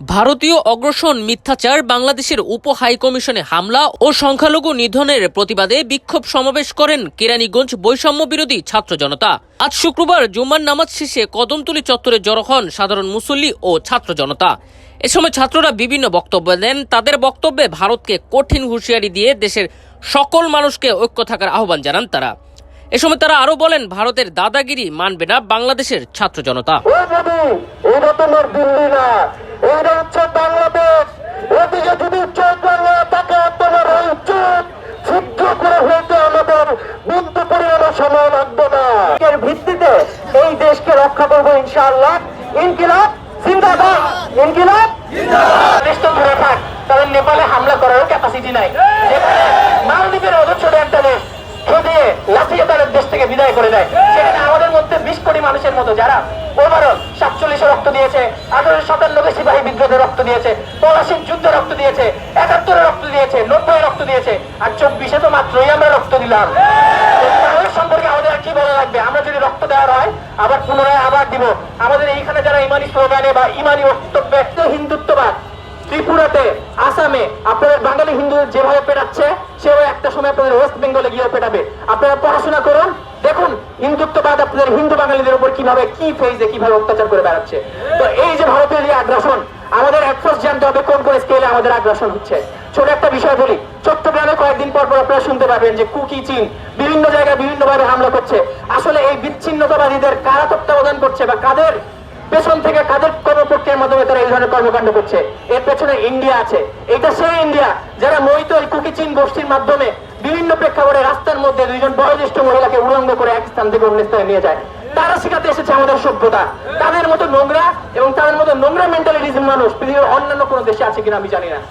ভারতীয় অগ্রসন মিথ্যাচার বাংলাদেশের উপ হাইকমিশনে হামলা ও সংখ্যালঘু নিধনের প্রতিবাদে বিক্ষোভ সমাবেশ করেন কেরানীগঞ্জ বৈষম্য বিরোধী ছাত্র জনতা আজ শুক্রবার জুম্মার নামাজ শেষে কদমতলী চত্বরে জড়ো হন সাধারণ মুসল্লি ও ছাত্র জনতা এ সময় ছাত্ররা বিভিন্ন বক্তব্য দেন তাদের বক্তব্যে ভারতকে কঠিন হুঁশিয়ারি দিয়ে দেশের সকল মানুষকে ঐক্য থাকার আহ্বান জানান তারা এ সময় তারা আরও বলেন ভারতের দাদাগিরি মানবে না বাংলাদেশের ছাত্র জনতা এটা হচ্ছে বাংলাদেশ। এদিকে যদি চোখ বাংলা তাকে তোমার উচিত শুদ্ধ করে হইতে আমাদের। বিন্দু পরিমাণের সময় লাগবে না। এর ভিত্তিতে এই দেশকে রক্ষা করব ইনশাআল্লাহ। ইনকিলাব, জিন্দাবাদ। ইনকিলাব তাদের নেপালে হামলা করারও ক্যাপাসিটি নাই। মালদ্বীপের মতো একটা দেশ খেদিয়ে লাফিয়ে তাদের দেশ থেকে বিদায় করে দেয়। সেখানে আমাদের মধ্যে বিশ কোটি মানুষের মতো যারা ওভারঅল রক্ত দিয়েছে, আঠারোশো সাতান্নবে সিপাহী বিদ্রোহে রক্ত দিয়েছে, পলাশির যুদ্ধে রক্ত দিয়েছে, একাত্তরে রক্ত দিয়েছে নব্বই রক্ত দিয়েছে, আর চব্বিশে তো মাত্রই আমরা রক্ত দিলাম। সম্পর্কে আমাদের আর কি বলা লাগবে? আমরা যদি রক্ত দেওয়ার আবার পুনরায় আবার দিব। আমাদের এইখানে যারা বা ইমানি ত্রিপুরাতে, আসামে আপনাদের বাঙালি যেভাবে সেভাবে একটা সময় ওয়েস্ট বেঙ্গলে আপনারা পড়াশোনা করুন দেখুন হিন্দুত্ববাদ আপনাদের হিন্দু বাঙালিদের উপর কীভাবে, কি ফেজে কীভাবে অত্যাচার করে বেড়াচ্ছে? তো এই যে ভারতের যে আগ্রাসন, আমাদের একফোর্স জানতে হবে কোন কোন স্কেলে আমাদের আগ্রাসন হচ্ছে। ছোট একটা বিষয় বলি, চট্টগ্রামে কয়েকদিন পর পর আপনারা শুনতে পাবেন যে কুকি চীন বিভিন্ন জায়গায় বিভিন্ন ভাবে হামলা করছে। আসলে এই বিচ্ছিন্নতাবাদীদের কারা তত্ত্বাবধান করছে বা কাদের পেছন থেকে কাদের কর্মপক্ষের মাধ্যমে তারা এই ধরনের কর্মকাণ্ড করছে? এর পেছনে ইন্ডিয়া আছে। এটা সেই ইন্ডিয়া যারা মৈত ওই কুকি চীন গোষ্ঠীর মাধ্যমে বিভিন্ন প্রেক্ষাপটে রাস্তার মধ্যে দুইজন বয়োজ্যেষ্ঠ মহিলাকে উলঙ্গ করে এক স্থান থেকে অন্য স্থানে নিয়ে যায়। তারা শেখাতে এসেছে আমাদের সভ্যতা। তাদের মতো নোংরা এবং তাদের মতো নোংরা মেন্টালিটিজম মানুষ পৃথিবীর অন্যান্য কোনো দেশে আছে কিনা আমি জানি না।